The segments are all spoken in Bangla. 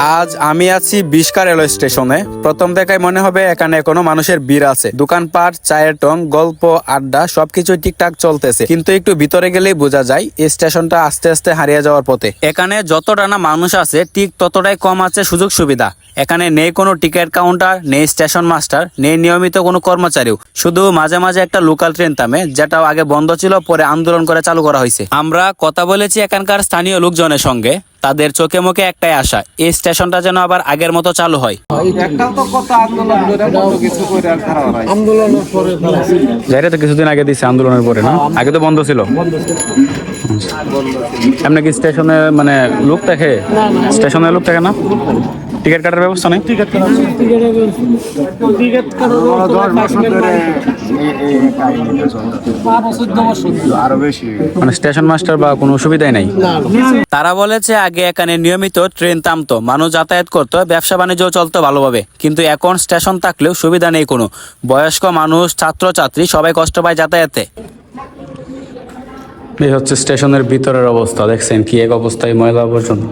আজ আমি আছি বিশকা রেলওয়ে স্টেশনে। প্রথম দেখায় মনে হবে এখানে কোনো মানুষের ভিড় আছে। দোকানপাট, চায়ের টং, গল্প, আড্ডা সবকিছু ঠিকঠাক চলতেছে। কিন্তু একটু ভিতরে গেলেই বোঝা যায়, এই স্টেশনটা আস্তে আস্তে হারিয়ে যাওয়ার পথে। এখানে যতটা না মানুষ আছে, ঠিক ততটাই কম আছে সুযোগ সুবিধা। এখানে নেই কোনো টিকিট কাউন্টার, নেই স্টেশন মাস্টার, নেই নিয়মিত কোনো কর্মচারীও। শুধু মাঝে মাঝে একটা লোকাল ট্রেন থামে, যেটা আগে বন্ধ ছিল, পরে আন্দোলন করে চালু করা হয়েছে। আমরা কথা বলেছি এখানকার স্থানীয় লোকজনের সঙ্গে। তাদের চোখে মুখে একটাই আশা এই স্টেশনটা যেন আবার আগের মতো চালু হয়। একটাও তো কত আন্দোলন করে কত কিছু করে আর খারাপ আন্দোলনের পরে ফেলাছি জায়গা তো কিছুদিন আগে দিচ্ছে আন্দোলনের পরে না? আগে তো বন্ধ ছিল। এমনি কি স্টেশনে মানে লোক থাকে স্টেশনে লোক থাকে না? টিকিট কাটার ব্যবস্থা নেই? টিকিট টিকিট কাটার মানে স্টেশন মাস্টার বা কোনো সুবিধাই নাই? তারা বলেছে আগে এখানে নিয়মিত ট্রেন থামতো মানুষ যাতায়াত করতো ব্যবসা বাণিজ্য চলতো ভালোভাবে। কিন্তু এখন স্টেশন থাকলেও সুবিধা নেই কোনো। বয়স্ক মানুষ ছাত্রছাত্রী সবাই কষ্ট পায় যাতায়াতে। এই হচ্ছে স্টেশনের ভিতরের অবস্থা। দেখছেন কি এক অবস্থায় ময়লা আবর্জনা।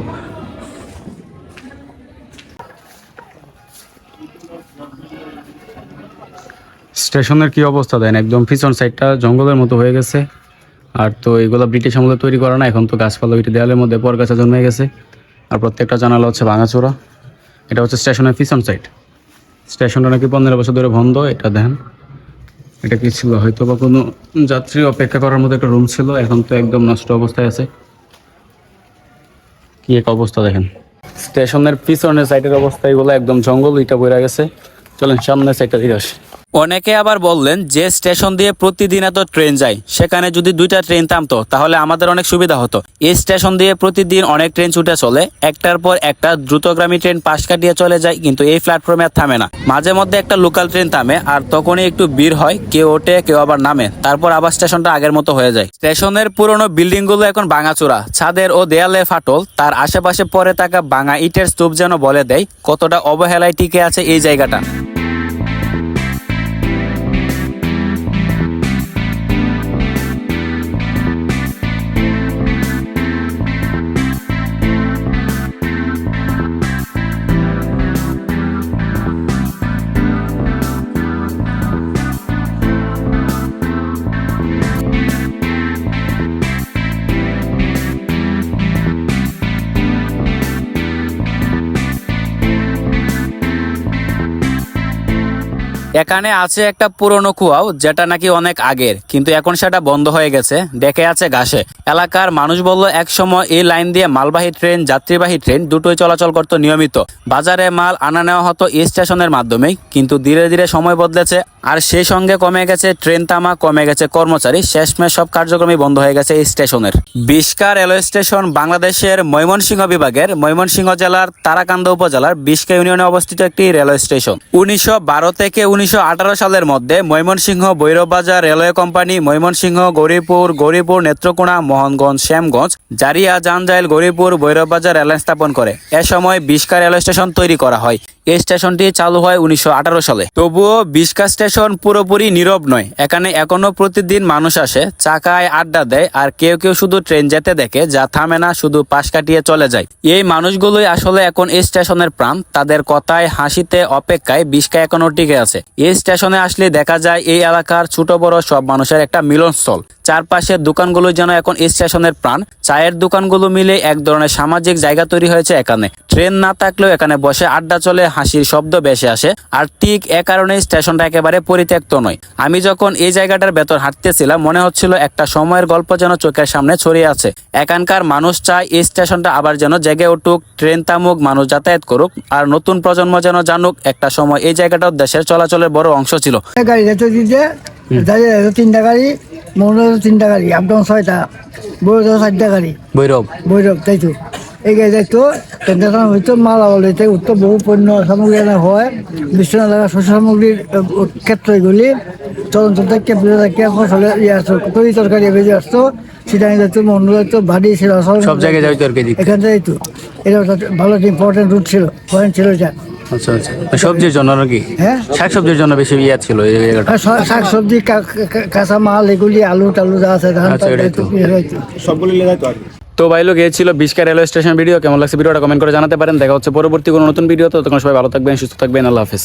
স্টেশনের কি অবস্থা দেন? একদম পিছন সাইডটা জঙ্গলের মতো হয়ে গেছে। আর তো এগুলো ব্রিটিশ আমলে তৈরি করা না, এখন তো গাছপালা ওইটি দেওয়ালের মধ্যে পরগাছা জন্মে গেছে। আর প্রত্যেকটা জানালা হচ্ছে ভাঙাচোরা। এটা হচ্ছে স্টেশনের পিছন সাইড। স্টেশনটা নাকি পনেরো বছর ধরে বন্ধ, এটা দেন। এটা কি ছিল? হয়তো বা কোনো যাত্রী অপেক্ষা করার মতো একটা রুম ছিল, এখন তো একদম নষ্ট অবস্থায় আছে। কি এক অবস্থা দেখেন। স্টেশনের পিছনের সাইডের অবস্থা এগুলো একদম জঙ্গল ইটা বইরা গেছে। চলেন সামনের সাইডটা দিকে আসি। অনেকে আবার বললেন যে স্টেশন দিয়ে প্রতিদিন এত ট্রেন যায়, সেখানে যদি দুইটা ট্রেন থামতো, তাহলে আমাদের অনেক সুবিধা হতো। এই স্টেশন দিয়ে প্রতিদিন অনেক ট্রেন ছুটে চলে, একটার পর একটা দ্রুতগ্রামী ট্রেন পাশ কাটিয়ে চলে যায়, কিন্তু এই প্ল্যাটফর্মে আর থামে না। মাঝে মধ্যে একটা লোকাল ট্রেন থামে, আর তখনই একটু ভিড় হয়, কেউ ওঠে, কেউ আবার নামে, তারপর আবার স্টেশনটা আগের মতো হয়ে যায়। স্টেশনের পুরনো বিল্ডিংগুলো এখন ভাঙাচোরা, ছাদের ও দেয়ালে ফাটল, তার আশেপাশে পরে থাকা ভাঙা ইটের স্তূপ যেন বলে দেয় কতটা অবহেলায় টিকে আছে এই জায়গাটা। এখানে আছে একটা পুরনো কুয়াও, যেটা নাকি অনেক আগের, কিন্তু এখন সেটা বন্ধ হয়ে গেছে, ডেকে আছে ঘাসে। এলাকার মানুষ বলল এক সময় এই লাইন দিয়ে মালবাহী ট্রেন, যাত্রীবাহী ট্রেন দুটোই চলাচল করতো নিয়মিত। বাজারে মাল আনা নেওয়া হতো এই স্টেশনের মাধ্যমেই, কিন্তু ধীরে ধীরে সময় বদলেছে আর সেই সঙ্গে কমে গেছে, ট্রেন তামা কমে গেছে, কর্মচারী। শেষমেশ সব কার্যক্রমই বন্ধ হয়ে গেছে এই স্টেশনের। বিশকা রেলওয়ে স্টেশন বাংলাদেশের ময়মনসিংহ বিভাগের ময়মনসিংহ জেলার তারাকান্দা উপজেলার বিশকা ইউনিয়নে অবস্থিত একটি রেলওয়ে স্টেশন। উনিশশো বারো থেকে উনিশশো আঠারো সালের মধ্যে Mymensingh Bhairab Bazar railway company, Mymensingh, Gauripur Gauripur, Netrokona, Mohanganj, Shyamganj, Jaria Janjail Gauripur, Bhairab Bazar rail line স্থাপন করে। এ সময় বিশকা রেলওয়ে স্টেশন তৈরি করা হয়। এই স্টেশনটি চালু হয় উনিশশো আঠারো সালে। তবুও বিশকা স্টেশন পুরোপুরি নীরব নয়। এখানে এখনও প্রতিদিন মানুষ আসে, চাকায় আড্ডা দেয় আর কেউ কেউ শুধু ট্রেন যেতে দেখে যা থামে না, শুধু পাশ কাটিয়ে চলে যায়। এই মানুষগুলোই আসলে এখন এই স্টেশনের প্রাণ। তাদের কথায়, হাসিতে, অপেক্ষায় বিশকা এখনও টিকে আছে। এই স্টেশনে আসলে দেখা যায়, এই এলাকার ছোট বড় সব মানুষের একটা মিলনস্থল। চারপাশের দোকানগুলো যেন এখন স্টেশনের প্রাণ। চায়ের দোকানগুলো মিলে এক ধরনের সামাজিক জায়গা তৈরি হয়েছে এখানে। ট্রেন না থাকলেও এখানে বসে আড্ডা চলে হাসির শব্দ বেশি আসে। আর ঠিক এ কারণে স্টেশনটা একেবারে পরিত্যক্ত নয়। আমি যখন এই জায়গাটার ভেতর হাঁটতেছিলাম মনে হচ্ছিল একটা সময়ের গল্প যেন চোখের সামনে ছড়িয়ে আছে। এখানকার মানুষ চায় এই স্টেশনটা আবার যেন জেগে উঠুক ট্রেন তামুক মানুষ যাতায়াত করুক আর নতুন প্রজন্ম যেন জানুক একটা সময় এই জায়গাটাও দেশের চলাচলের বড় অংশ ছিল। গাড়ি তিনটা গাড়ি হতো তিনটা গাড়ি আপডাউন ছয়টা চারটা গাড়ি। বৈরব? বৈরব তাইতো এই গাড়ি হয়তো মাল হইতে উত্তর বহু পণ্য সামগ্রী আনা হয় বিশ্বনাথ শস্য সামগ্রীর আহ, ক্ষেত্র এগুলি চলন্ত থেকে বিরো থেকে ফসলের ইয়ে আসতো তরি তরকারি বেজে আসতো সেটা যাইতো মন্ড যাইতো ভারী ছিল সব জায়গায় যাইতো এখান থেকে যাইতো এটা ভালো ইম্পর্টেন্ট রুট ছিল পয়েন্ট ছিল এটা। আচ্ছা আচ্ছা। সবজির জন্য নাকি? হ্যাঁ। শাক সবজির জন্য বেশি ইয়া ছিল এই জায়গাটা। শাক সবজি কাঁচা মাল এগুলি আলু টালু যা আছে ধান আচ্ছা, এটাই তো। সবগুলি তো আর তো ভাই লোক এই ছিল বিশকা রেলওয়ে স্টেশন ভিডিও। কেমন লাগছে ভিডিওটা কমেন্ট করে জানাতে পারেন। দেখা হচ্ছে পরবর্তী কোনো নতুন ভিডিও তো তখন সবাই ভালো থাকবেন সুস্থ থাকবেন। আল্লাহ হাফেজ।